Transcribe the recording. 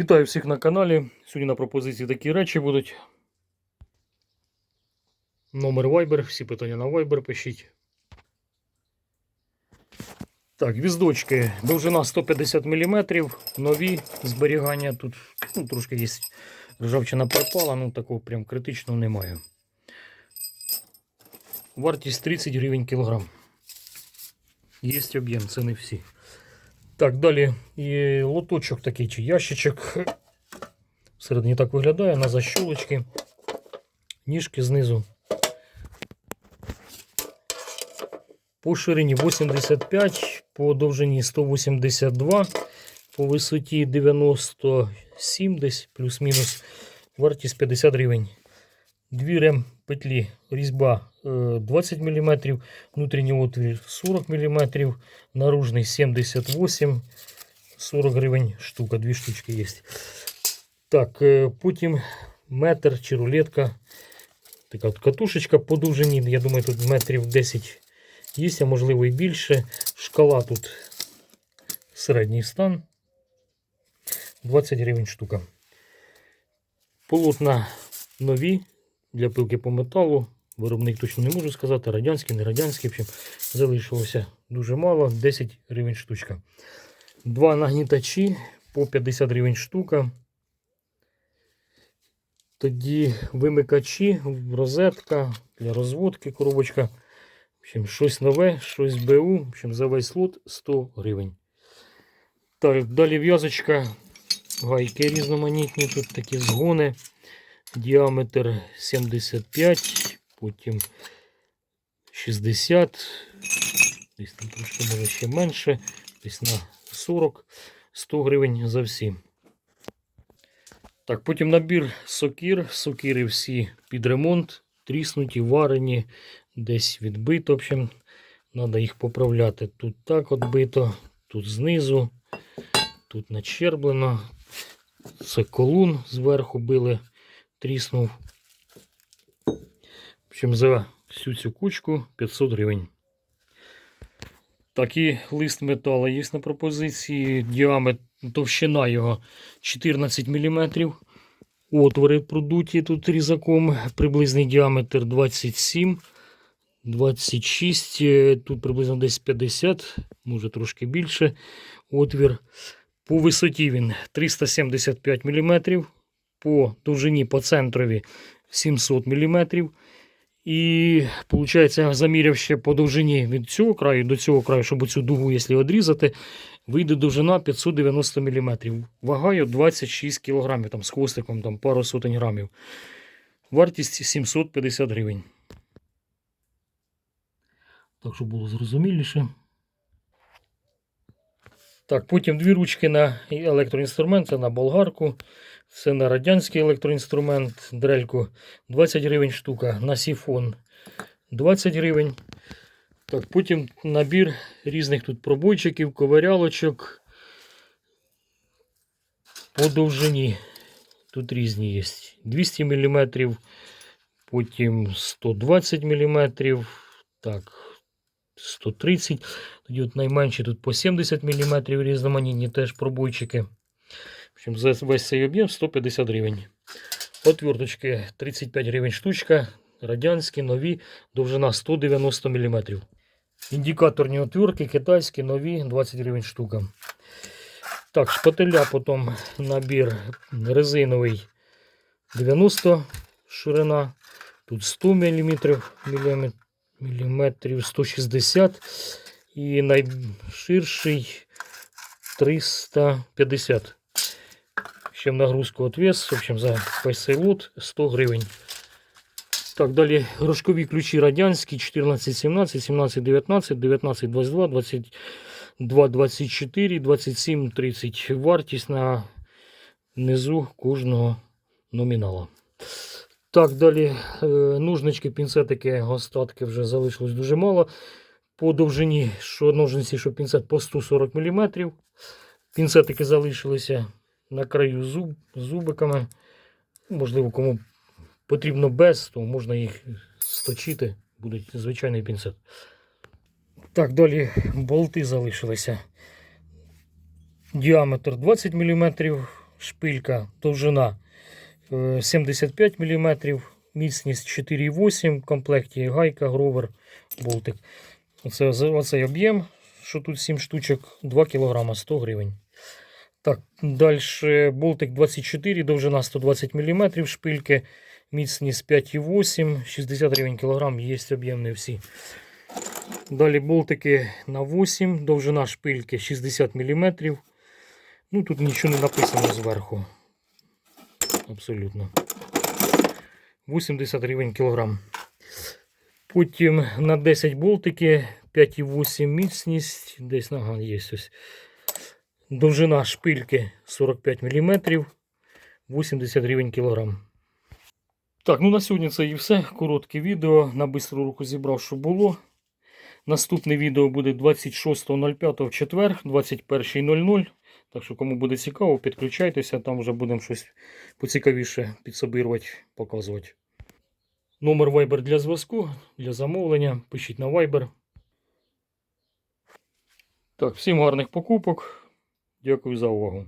Вітаю всіх на каналі. Сьогодні на пропозиції такі речі будуть. Номер Viber, всі питання на Viber пишіть. Так, віздочки. Довжина 150 мм, нові зберігання. Тут ну, трошки є ржавчина пропала, ну такого прям критичного немає. Вартість 30 гривень кілограм. Є об'єм, це не всі. Так, далі і лоточок такий чи ящичок. Всередині так виглядає на защолочки. Ніжки знизу. По ширині 85, по довжині 182, по висоті 97, десь плюс-мінус. Вартість 50 гривень. Дві петлі різьба е, 20 мм, внутрішній отвір 40 мм, наружний 78 40 гривень штука, дві штучки є. Так, е, потім метр чи рулетка. Така от катушечка по довжині, я думаю, тут метрів 10 є, а можливо і більше. Шкала тут середній стан. 20 гривень штука. Полотна нові для пилки по металу. Виробник точно не можу сказати, радянський, не радянський. В общем, залишилося дуже мало, 10 гривень штучка. Два нагнітачі по 50 гривень штука. Тоді вимикачі, розетка для розводки, коробочка. В общем, щось нове, щось БУ. В общем, за весь лот 100 гривень. Так, далі в'язочка, гайки різноманітні, тут такі згони. Діаметр 75, потім 60, десь там трошки може ще менше, десь на 40, 100 гривень за всі. Так, потім набір сокір. Сокири всі під ремонт, тріснуті, варені, десь відбито. В общем, треба їх поправляти. Тут так от бито, тут знизу, тут начерблено. Це колун зверху били, тріснув. В общем, за всю цю кучку 500 гривень. Такий лист металу є на пропозиції. Діаметр, товщина його 14 мм. Отвори продуті тут різаком. Приблизний діаметр 27, 26, е, тут приблизно десь 50, може трошки більше. Отвір. По висоті він 375 мм. По довжині по центрові 700 мм. І, виходить, я заміряв ще по довжині від цього краю до цього краю, щоб цю дугу, якщо відрізати, вийде довжина 590 мм. Вагаю 26 кг, там, з хвостиком там, пару сотень грамів. Вартість 750 гривень. Так, щоб було зрозуміліше. Так, потім дві ручки на електроінструмент, це на болгарку. Це на радянський електроінструмент, дрельку 20 гривень штука, на сіфон 20 гривень. Так, потім набір різних тут пробойчиків, ковирялочок. По довжині. Тут різні є. 200 мм, потім 120 мм. Так, 130 Тоді от найменші тут по 70 мм різноманітні теж пробойчики. В за весь цей об'єм 150 гривень. Отверточки 35 гривень штучка. Радянські, нові, довжина 190 мм. Індикаторні отвертки китайські, нові, 20 гривень штука. Так, шпателя потім набір резиновий 90 ширина. Тут 100 мм, міліметрів 160 і найширший 350. Ще нагрузку отвес. В общем, за весь 100 гривень. Так, далі рожкові ключі радянські 14, 17, 17, 19, 19, 22, 22, 24, 27, 30. Вартість на низу кожного номінала. Так, далі е, ножнички, пінцетики, остатки вже залишилось дуже мало. По довжині, що ножниці, що пінцет по 140 мм. Пінцетики залишилися на краю зуб, зубиками. Можливо, кому потрібно без, то можна їх сточити. Буде звичайний пінцет. Так, далі болти залишилися. Діаметр 20 мм, шпилька, довжина 75 мм, міцність 4,8 в комплекті гайка, гровер, болтик. Оце, оцей об'єм, що тут 7 штучок, 2 кг 100 гривень. Так, далі болтик 24, довжина 120 мм, шпильки, міцність 5,8, 60 гривень кілограм, є об'ємні всі. Далі болтики на 8, довжина шпильки 60 мм. Ну тут нічого не написано зверху. Абсолютно. 80 гривень кілограм. Потім на 10 болтики 5,8 міцність. Десь ага, є ось. Довжина шпильки 45 мм. 80 гривень кілограм. Так, ну на сьогодні це і все. Коротке відео. На бистру руку зібрав, що було. Наступне відео буде 26.05 в четвер, 21.00. Так що, кому буде цікаво, підключайтеся, там вже будемо щось поцікавіше підсобирувати, показувати. Номер Viber для зв'язку, для замовлення. Пишіть на Viber. Так, всім гарних покупок. Дякую за увагу.